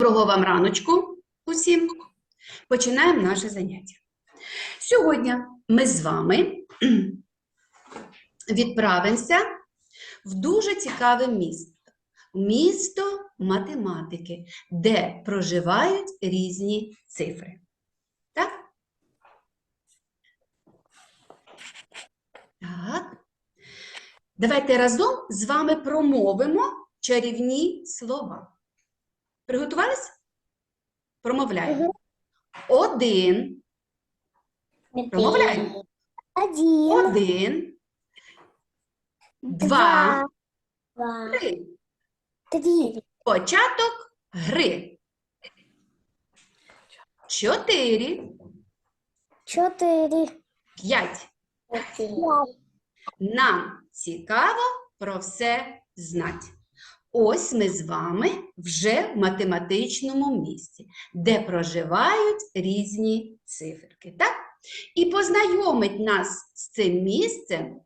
Доброго вам раночку усім. Починаємо наше заняття. Сьогодні ми з вами відправимося в дуже цікаве місто. Місто математики, де проживають різні цифри. Так? Так. Давайте разом з вами промовимо чарівні слова. Приготувались? Промовляємо. Один, Промовляємо. Один. один, два, Два. три. Три. Початок гри. Чотири, п'ять. Пять. Нам цікаво про все знати. Ось ми з вами вже в математичному місці, де проживають різні циферки. Так? І познайомить нас з цим місцем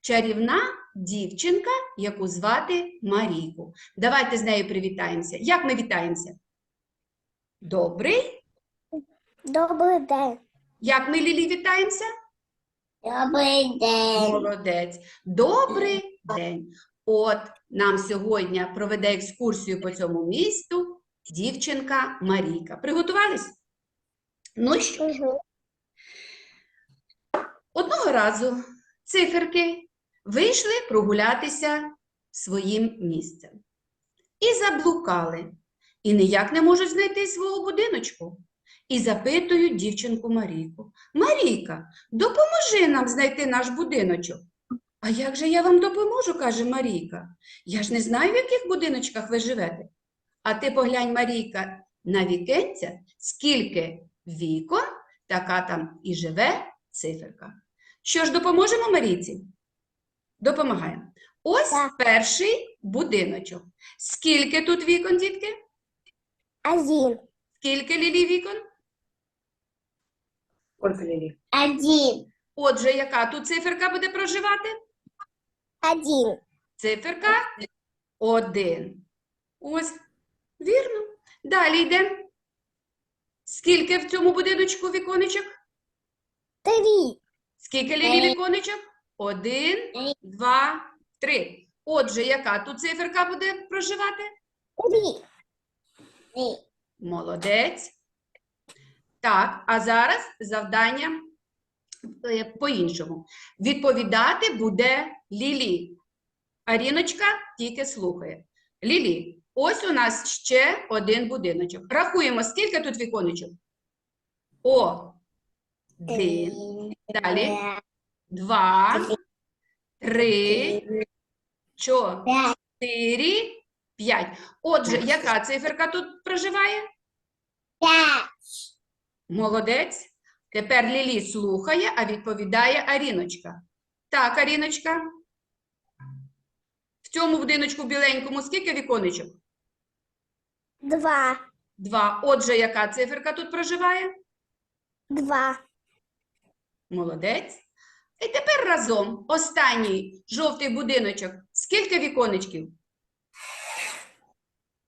чарівна дівчинка, яку звати Марійку. Давайте з нею привітаємося. Як ми вітаємося? Добрий. Добрий день. Як ми Лілі вітаємося? Добрий день. Молодець. Добрий день. От нам сьогодні проведе екскурсію по цьому місту дівчинка Марійка. Приготувались? Ну що, Мгм. одного разу циферки вийшли прогулятися своїм місцем. І заблукали. І ніяк не можуть знайти свого будиночку. І запитують дівчинку Марійку. Марійка, допоможи нам знайти наш будиночок. А як же я вам допоможу, каже Марійка. Я ж не знаю, в яких будиночках ви живете. А ти поглянь, Марійка, на вікенця, скільки вікон, така там і живе циферка. Що ж, допоможемо Марійці? Допомагаємо. Ось Так. перший будиночок. Скільки тут вікон, дітки? Один. Скільки лілі вікон? Один. Отже, яка тут циферка буде проживати? Один. Циферка один. Ось, вірно. Далі йдемо. Скільки в цьому будиночку віконечок? Три. Скільки лілі віконечок? Один, два, три. Отже, яка тут циферка буде проживати? Три. Молодець. Так, а зараз завдання по-іншому. Відповідати буде Лілі. Аріночка тільки слухає. Лілі, ось у нас ще один будиночок. Рахуємо, скільки тут віконечок? О, один, Далі. два, три, чотири, п'ять. Отже, яка циферка тут проживає? Пять. Молодець. Тепер Лілі слухає, а відповідає Аріночка. Так, Аріночка. В цьому будиночку біленькому скільки віконечок? Два. Два. Отже, яка циферка тут проживає? Два. Молодець. І тепер разом. Останній жовтий будиночок. Скільки віконечків?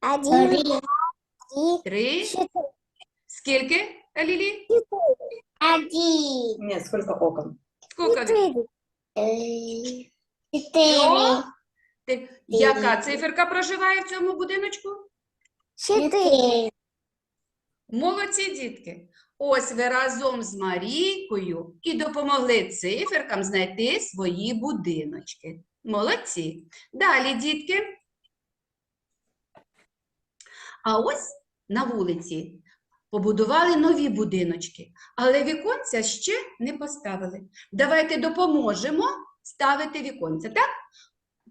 Один. Три. Скільки, Лілі? Один. Нет, сколько окон? Скільки? вік- Четыре. Ти- Яка циферка проживає в цьому будиночку? Четыре. Молодці, дітки! Ось ви разом з Марійкою і допомогли циферкам знайти свої будиночки. Молодці. Далі, дітки. А ось на вулиці побудували нові будиночки, але віконця ще не поставили. Давайте допоможемо ставити віконця, так?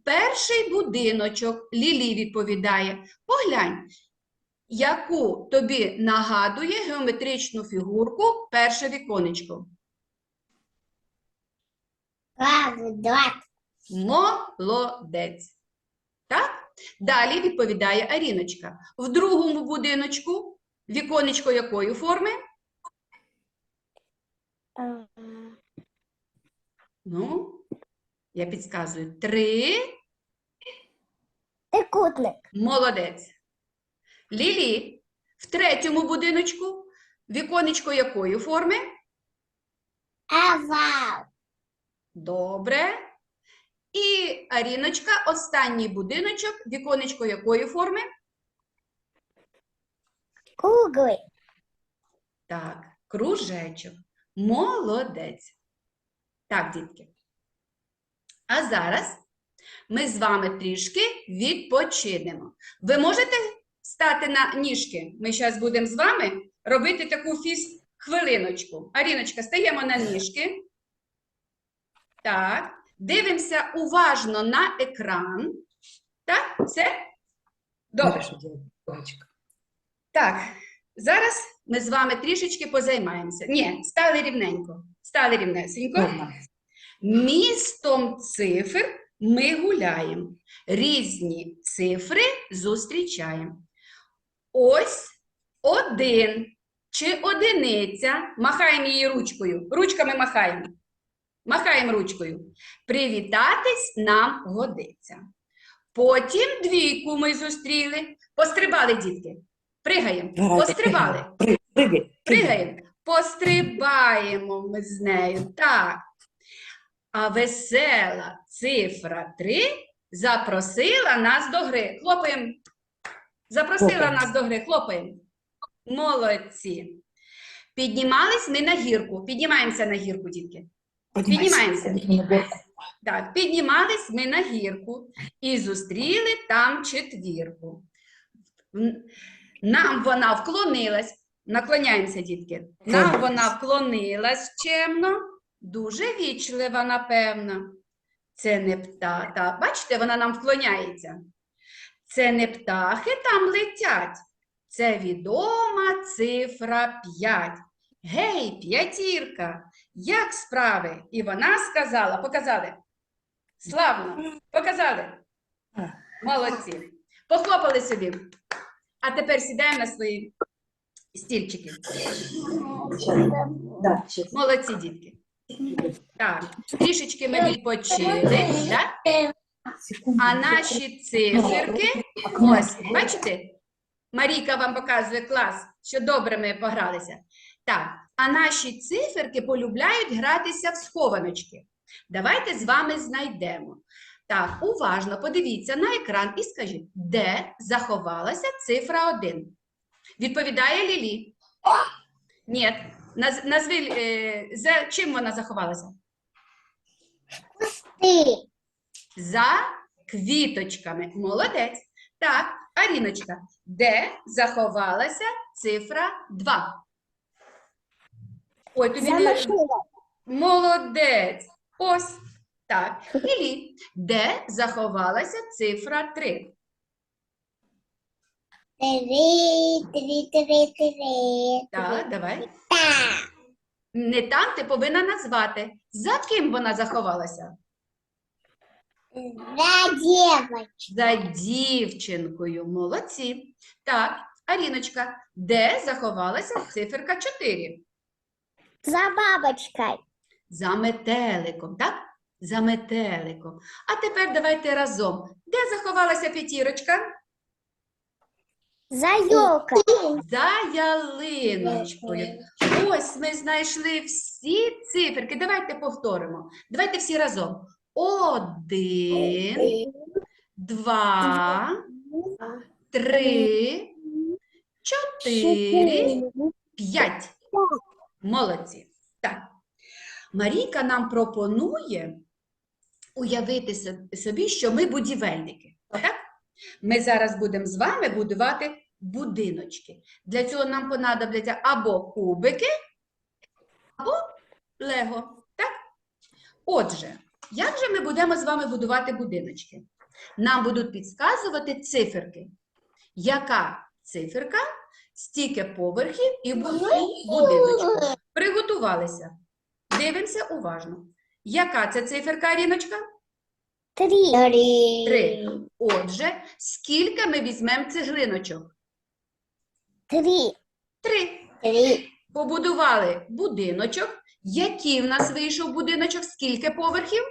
Перший будиночок Лілі відповідає. Поглянь, яку тобі нагадує геометричну фігурку перше віконечко? Молодець. Так? Далі відповідає Аріночка. В другому будиночку віконечко якої форми? Ну, я підказую. Три. Трикутник. Молодець. Лілі, в третьому будиночку віконечко якої форми? Овал. Добре. І Аріночка, останній будиночок, віконечко якої форми? Круглый. Так, кружечок. Молодець. Так, дітки. А зараз ми з вами трішки відпочинемо. Ви можете стати на ніжки? Ми зараз будемо з вами робити таку фіз хвилиночку. Аріночка, стаємо на ніжки. Так, дивимося уважно на екран. Так, все? Добре. Так, зараз ми з вами трішечки позаймаємося. Ні, стали рівненько. Стали рівнесенько. Містом цифр ми гуляємо. Різні цифри зустрічаємо. Ось один чи одиниця. Махаємо її ручкою. Ручками махаємо. Махаємо ручкою. Привітатись нам годиться. Потім двійку ми зустріли. Пострибали, дітки. Пригаємо. Два рази Пострибали. прыгай, прыгай, прыгай. Пригаємо. Пострибаємо ми з нею. Так. А весела цифра 3 запросила нас до гри. Хлопаємо. Запросила Хлопаємо. нас до гри. Хлопаємо. Молодці. Піднімались ми на гірку. Піднімаємося на гірку, дітки. Піднімаємося. Піднімаємося. Так, піднімались ми на гірку і зустріли там четвірку. Нам вона вклонилась. Наклоняємося, дітки. Нам вона вклонилась чемно, дуже вічлива, напевно. Це не птаха. Бачите, вона нам вклоняється. Це не птахи там летять. Це відома цифра 5. Гей, п'ятірка, як справи? І вона сказала, показали. Славно, показали. Молодці. Похлопали собі. А тепер сідаємо на свої стільчики. Молодці, дітки. Так, трішечки ми відпочили. Так? А наші циферки, ось, бачите? Марійка вам показує клас, що добре ми погралися. Так, а наші циферки полюбляють гратися в схованочки. Давайте з вами знайдемо. Так, уважно подивіться на екран і скажіть, де заховалася цифра 1? Відповідає Лілі. Ні, наз, назви, е, за чим вона заховалася? Ты. За квіточками. Молодець. Так, Аріночка, де заховалася цифра 2? Ой, тобі За не... машиной. Молодець. Ось. Так. Лілі, де заховалася цифра 3? Три, три, три, три. Так, давай. Так. Не там ти повинна назвати. За ким вона заховалася? За девочку. За дівчинкою. Молодці. Так, Аріночка, де заховалася циферка 4? За бабочкой. За метеликом, так? За метеликом. А тепер давайте разом. Де заховалася п'ятірочка? За елкой. За ялиночкою. Ось ми знайшли всі циферки. Давайте повторимо. Давайте всі разом. Один, два, три, чотири, п'ять. Молодці. Так. Марійка нам пропонує уявити собі, що ми будівельники. Так? Ми зараз будемо з вами будувати будиночки. Для цього нам понадобляться або кубики, або лего. Так? Отже, як же ми будемо з вами будувати будиночки? Нам будуть підказувати циферки. Яка циферка, стільки поверхів і будиночку. Приготувалися. Дивимося уважно. Яка це циферка, Аріночка? Три. Три. Три. Отже, скільки ми візьмемо цеглиночок? Три. Три. Три. Побудували будиночок. Який в нас вийшов будиночок? Скільки поверхів?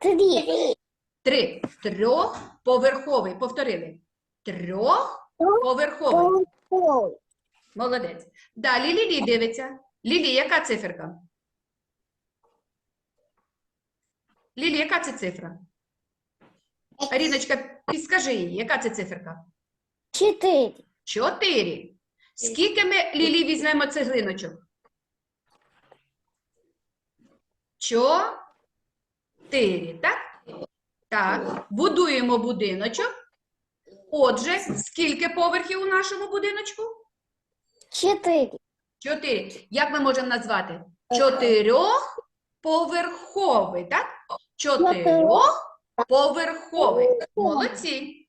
Три. Три. Трьохповерховий. Повторили. Трьохповерховий. Молодець. Далі Лілі дивиться. Лілі, яка циферка? Лілі, яка це цифра? Аріночка, підскажи їй, яка це циферка? Четыре. Чотири. Скільки ми, Лілі, візьмемо цеглиночок? Чотири, так? Так. Будуємо будиночок. Отже, скільки поверхів у нашому будиночку? Четыре. Чотири. Як ми можемо назвати? Чотирьохповерховий, так? Чотирьохповерховий. Молодці.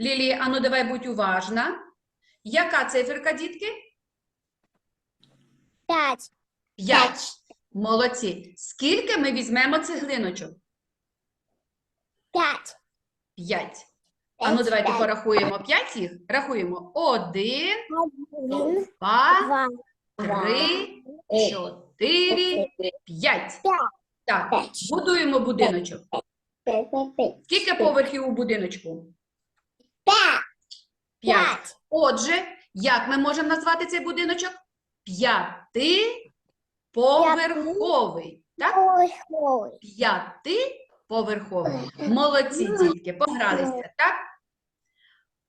Лілі, ану давай будь уважна. Яка циферка, дітки? Пять. П'ять. Молодці. Скільки ми візьмемо цеглиночок? Пять. П'ять. Ану, давайте порахуємо п'ять їх. Рахуємо. Один, Один, два, два, три, чотири, п'ять. Так, будуємо будиночок. Скільки поверхів у будиночку? Пять. Отже, як ми можемо назвати цей будиночок? П'ятиповерховий. Так? П'ятиповерховий. Молодці, дітки, погралися, так?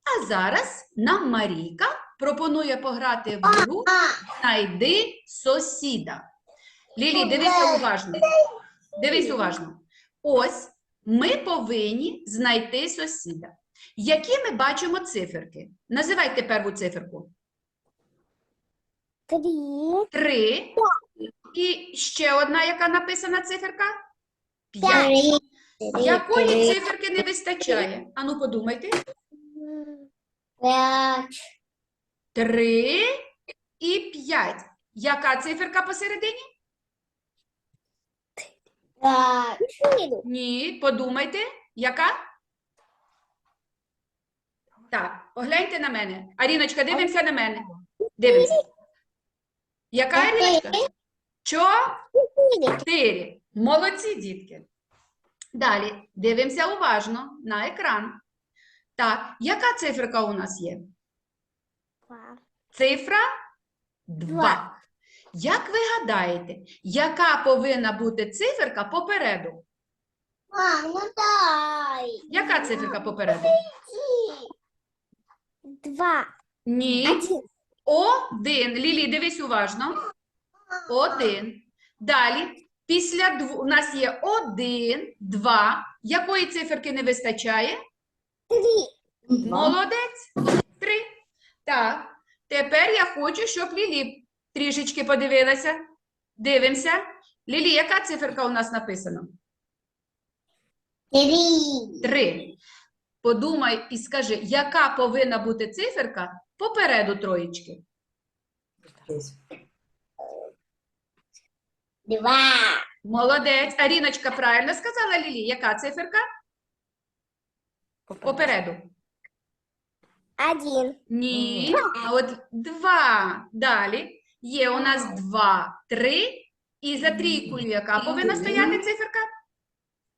А зараз нам Марійка пропонує пограти в гру Знайди сусіда. Лілі, дивися уважно. Дивись уважно. Ось ми повинні знайти сусіда. Які ми бачимо циферки? Називайте перву циферку. Три. Три. І ще одна, яка написана циферка? П'ять. Пять. Якої циферки не вистачає? Ану, подумайте. Пять. Три і п'ять. Яка циферка посередині? Ні, подумайте. Яка? Так, погляньте на мене. Аріночка, дивимося на мене. Дивимося. Яка Аріночка? Чотири. Молодці, дітки. Далі дивимося уважно на екран. Так, яка циферка у нас є? Два. Цифра 2. Як ви гадаєте, яка повинна бути циферка попереду? Мам, ну дай. Яка циферка попереду? Два. Ні. Один. Один. Лілі, дивись уважно. Один. Далі. Після двох у нас є один, два. Якої циферки не вистачає? Три. Молодець. Три. Так. Тепер я хочу, щоб Лілі трішечки подивилася. Дивимося. Лілі, яка циферка у нас написана? Три. Три. Подумай і скажи, яка повинна бути циферка попереду троєчки? Два. Молодець. Аріночка правильно сказала Лілі. Яка циферка? Попереду. Один. Ні. А от два. Далі. Є у нас два, три. І за трійкою яка повинна стояти циферка?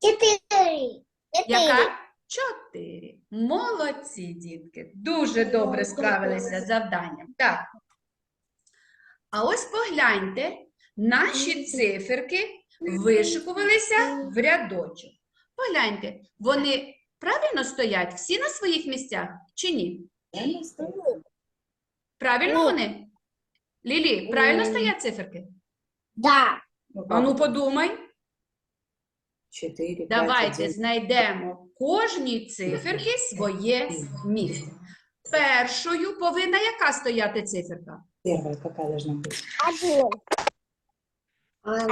Четыре. Яка? Чотири. Молодці, дітки. Дуже добре справилися з завданням. Так. А ось погляньте, наші циферки вишикувалися в рядочок. Погляньте, вони правильно стоять всі на своїх місцях чи ні? Правильно вони? Лілі, правильно Ні. стоять циферки? Да. Ану, подумай. Чотири, п'ять, Давайте один. знайдемо кожній циферки своє місце. Першою повинна яка стояти циферка? Первая какая должна быть? Один.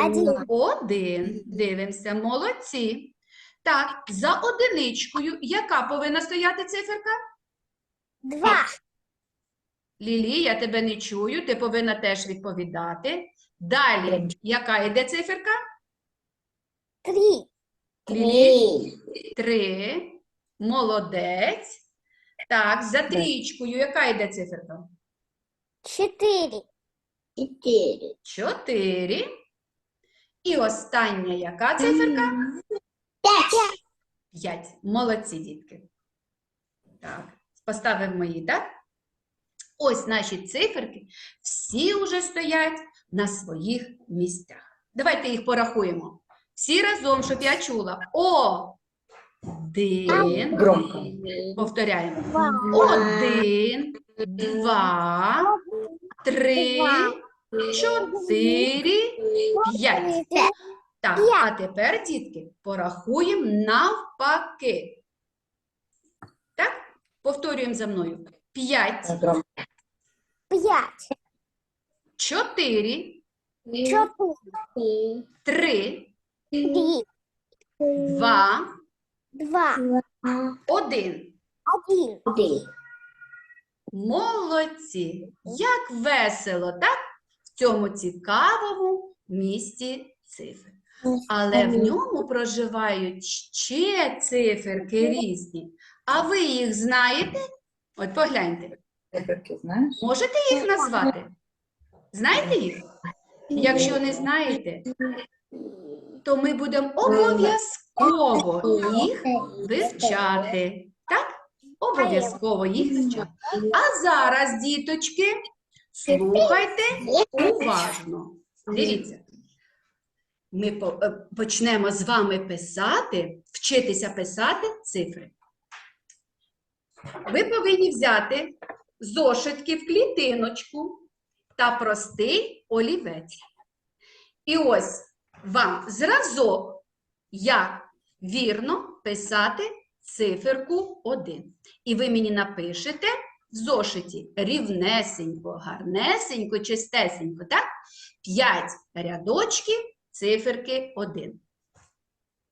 Один. Один. Дивимося, молодці. Так, за одиничкою яка повинна стояти циферка? Два. Лілі, я тебе не чую, ти повинна теж відповідати. Далі, яка йде циферка? Три. Лілі? Три. Молодець. Так, за трічкою яка йде циферка? Четыре. Четыре. Чотири. І остання яка циферка? Пять. П'ять. Молодці, дітки. Так, Поставимо її, так? Ось наші циферки, всі вже стоять на своїх місцях. Давайте їх порахуємо. Всі разом, щоб я чула. Один. Громко. Повторяємо. Один, два, три, чотири, п'ять. Так, а тепер, дітки, порахуємо навпаки. Так? Повторюємо за мною. П'ять. П'ять. чотири, Чотири. три, Три. два, Два. один. Один. Молодці! Як весело, так? В цьому цікавому місті цифр. Але в ньому проживають ще циферки різні. А ви їх знаєте? От погляньте, знаєш? можете їх назвати? Знаєте їх? Якщо не знаєте, то ми будемо обов'язково їх вивчати. Так? Обов'язково їх вивчати. А зараз, діточки, слухайте уважно. Дивіться. Ми е, почнемо з вами писати, вчитися писати цифри. Ви повинні взяти зошитки в клітиночку та простий олівець. І ось вам зразок, як вірно писати циферку 1. І ви мені напишете в зошиті рівнесенько, гарнесенько, чистесенько, так? 5 рядочків циферки 1.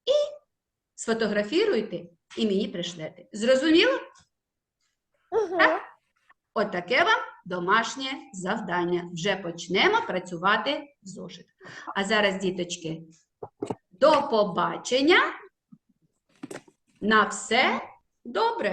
І сфотографіруйте і мені пришлете. Зрозуміло? Ага. Отаке вам домашнє завдання. Вже почнемо працювати в зошит. А зараз, діточки, до побачення. На все добре.